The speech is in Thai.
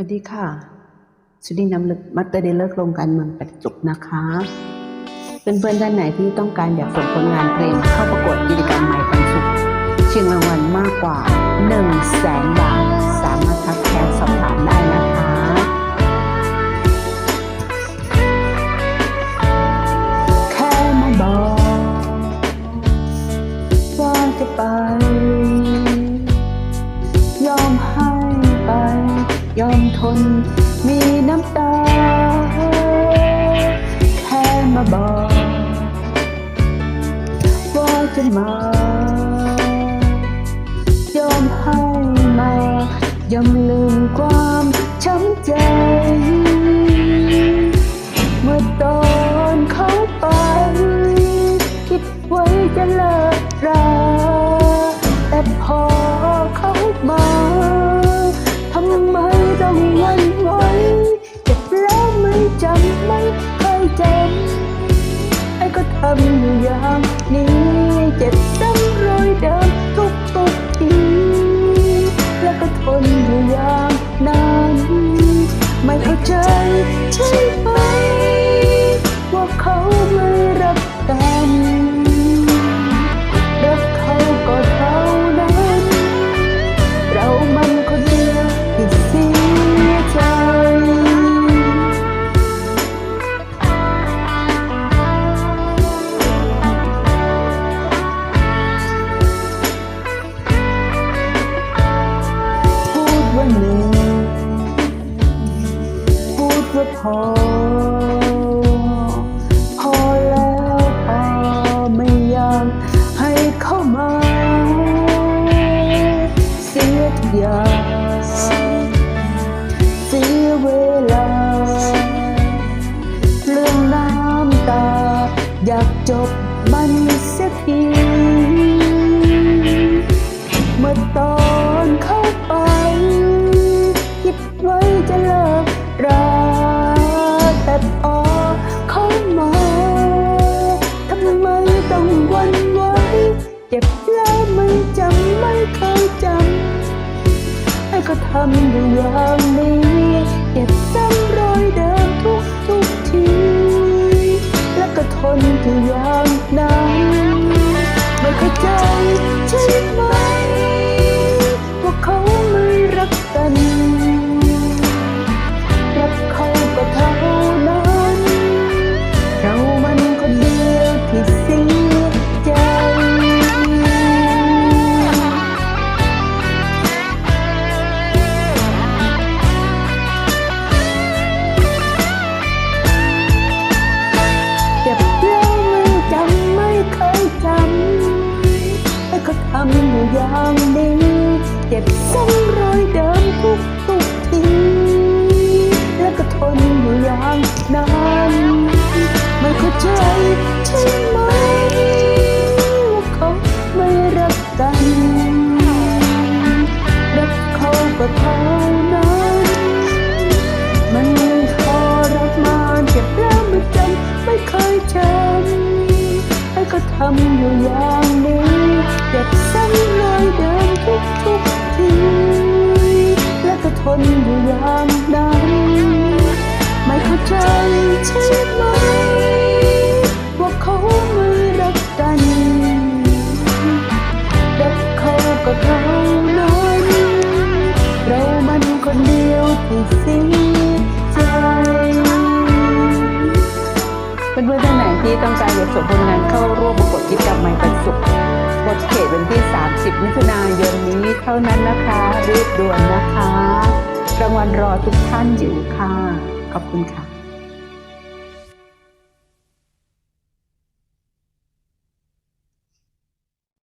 วัสดีค่ะสุดีนำลึกมัตเตอร์เดเลอร์โครงการเมืองปัจจุบนะคะ เป็นเพื่อนๆท่านไหนที่ต้องการอยากส่งผลงานเพลงเข้าประกวดกิจกรรมใหม่ปันสุขชิงรางวัลมากกว่า1 0 0 0 0แสนบาท สามารถทักแชทสอบถามได้นะคะแค่มาบอกว่าจะไป มทนมีน้ำตา แค่มาบอก ว่าจะมา ยอมให้มา ยอมลืมความช้ำใจ เมื่อตอนเขาไป คิดไว้จะเลิกราแต่พอ ยู่อย่างนี้เจ็บซ้ำรอยเดิมทุกทุกทีแล้วก็ทนอยู่อย่างนั้นไม่เข้าใจใช่ไหมว่าเขา พูดว่าพอ พอแล้วพอไม่อยากให้เข้ามา เสียทุกอย่างเสียเวลา เรื่องน้ำตา อยากจบมันเสียทีเมื่อตอนเข้า ก็ทำอยู่อย่างนี้เก็บซ้ำรอยเดิมทุกทุกที แล้วก็ทนอยู่อย่างนั้น อยู่อย่างนี้เจ็บซ้ำรอยเดิมทุกทุกทีแล้วก็ทนอยู่อย่างนั้นไม่เข้าใจใช่ไหมว่าเขาไม่รักกันรักเขาก็เท่านั้นมันทรมานเจ็บแล้วไม่จำไม่เคยจำไอ้ก็ทำอยู่อย่างนี้เจ็บ กันรักเขาก็เท่านั้นเรามันคนเดียวที่เสียใจเพื่อนๆท่านไหนที่ต้องการอยากส่งผลงานเข้าร่วมประกวดกิจกรรมใหม่ปันสุขหมดเขตวันที่ 30 มิถุนายนนี้เท่านั้นนะคะรีบด่วนนะคะ รางวัลรอทุกท่านอยู่ค่ะ ขอบคุณค่ะ